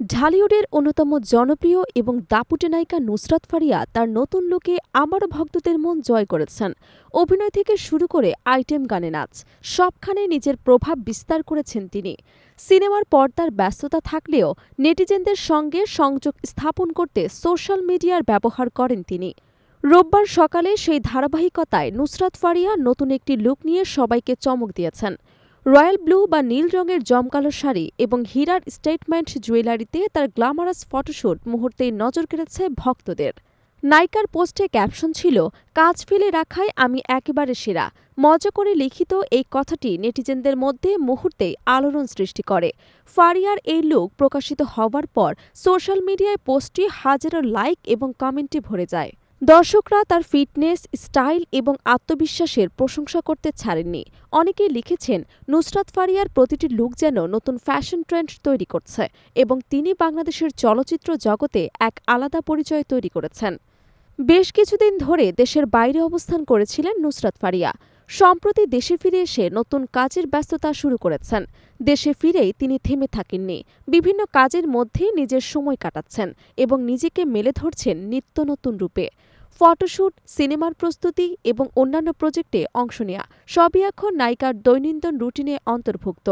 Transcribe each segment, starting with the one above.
ঢালিউডের অন্যতম জনপ্রিয় এবং দাপুটে নায়িকা নুসরাত ফারিয়া তার নতুন লুকে আবারও ভক্তদের মন জয় করেছেন। অভিনয় থেকে শুরু করে আইটেম গানে নাচ, সবখানে নিজের প্রভাব বিস্তার করেছেন তিনি। সিনেমার পর্দার ব্যস্ততা থাকলেও নেটিজেনদের সঙ্গে সংযোগ স্থাপন করতে সোশ্যাল মিডিয়ার ব্যবহার করেন তিনি। রোববার সকালে সেই ধারাবাহিকতায় নুসরাত ফারিয়া নতুন একটি লুক নিয়ে সবাইকে চমক দিয়েছেন। রয়্যাল ব্লু বা নীল রঙের জমকালো শাড়ি এবং হীরার স্টেটমেন্ট জুয়েলারিতে তার গ্ল্যামারাস ফটোশ্যুট মুহূর্তেই নজর কেড়েছে ভক্তদের। নায়িকার পোস্টে ক্যাপশন ছিল, কাজ ফেলে রাখায় আমি একেবারে সেরা। মজা করে লিখিত এই কথাটি নেটিজেনদের মধ্যে মুহূর্তেই আলোড়ন সৃষ্টি করে। ফারিয়ার এই লুক প্রকাশিত হওয়ার পর সোশ্যাল মিডিয়ায় পোস্টটি হাজারো লাইক এবং কমেন্টে ভরে যায়। দর্শকরা তার ফিটনেস, স্টাইল এবং আত্মবিশ্বাসের প্রশংসা করতে ছাড়েননি। অনেকেই লিখেছেন, নুসরাত ফারিয়ার প্রতিটি লুক যেন নতুন ফ্যাশন ট্রেন্ড তৈরি করছে এবং তিনি বাংলাদেশের চলচ্চিত্র জগতে এক আলাদা পরিচয় তৈরি করেছেন। বেশ কিছুদিন ধরে দেশের বাইরে অবস্থান করেছিলেন নুসরাত ফারিয়া। সম্প্রতি দেশে ফিরে এসে নতুন কাজের ব্যস্ততা শুরু করেছেন। দেশে ফিরেই তিনি থেমে থাকেননি। বিভিন্ন কাজের মধ্যে নিজের সময় কাটাচ্ছেন এবং নিজেকে মেলে ধরছেন নিত্য নতুন রূপে। ফটোশ্যুট সিনেমার প্রস্তুতি এবং অন্যান্য প্রজেক্টে অংশ নেয়া। সবই এখন নায়িকার দৈনন্দিন রুটিনে অন্তর্ভুক্ত।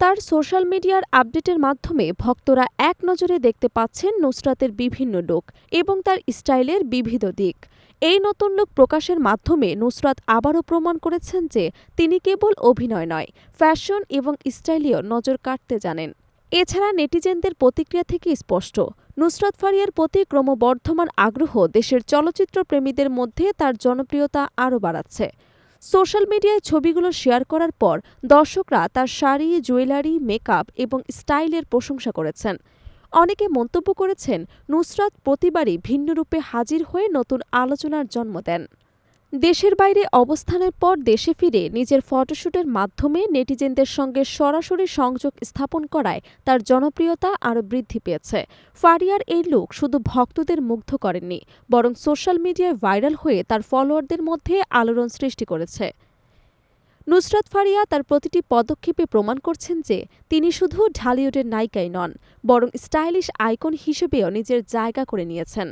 তার সোশ্যাল মিডিয়ার আপডেটের মাধ্যমে ভক্তরা এক নজরে দেখতে পাচ্ছেন নুসরাতের বিভিন্ন লুক এবং তার স্টাইলের বিবিধ দিক। এই নতুন লুক প্রকাশের মাধ্যমে নুসরাত আবারও প্রমাণ করেছেন যে তিনি কেবল অভিনয় নয়, ফ্যাশন এবং স্টাইলেও নজর কাটতে জানেন। এছাড়া নেটিজেনদের প্রতিক্রিয়া থেকে স্পষ্ট। নুসরাত ফারিয়ার প্রতি ক্রমবর্ধমান আগ্রহ দেশের চলচ্চিত্র প্রেমীদের মধ্যে তার জনপ্রিয়তা আরও বাড়াচ্ছে। সোশ্যাল মিডিয়ায় ছবিগুলো শেয়ার করার পর দর্শকরা তার শাড়ি, জুয়েলারি, মেকআপ এবং স্টাইলের প্রশংসা করেছেন। অনেকে মন্তব্য করেছেন, নুসরাত প্রতিবারই ভিন্ন রূপে হাজির হয়ে নতুন আলোচনার জন্ম দেন। দেশের বাইরে অবস্থানের পর দেশে ফিরে নিজের ফটোশ্যুটের মাধ্যমে নেটিজেনদের সঙ্গে সরাসরি সংযোগ স্থাপন করায় তার জনপ্রিয়তা আরও বৃদ্ধি পেয়েছে। ফারিয়ার এই লুক শুধু ভক্তদের মুগ্ধ করেননি, বরং সোশ্যাল মিডিয়ায় ভাইরাল হয়ে তার ফলোয়ারদের মধ্যে আলোড়ন সৃষ্টি করেছে। নুসরাত ফারিয়া তার প্রতিটি পদক্ষেপে প্রমাণ করছেন যে তিনি শুধু ঢালিউডের নায়িকাই নন, বরং স্টাইলিশ আইকন হিসেবেও নিজের জায়গা করে নিয়েছেন।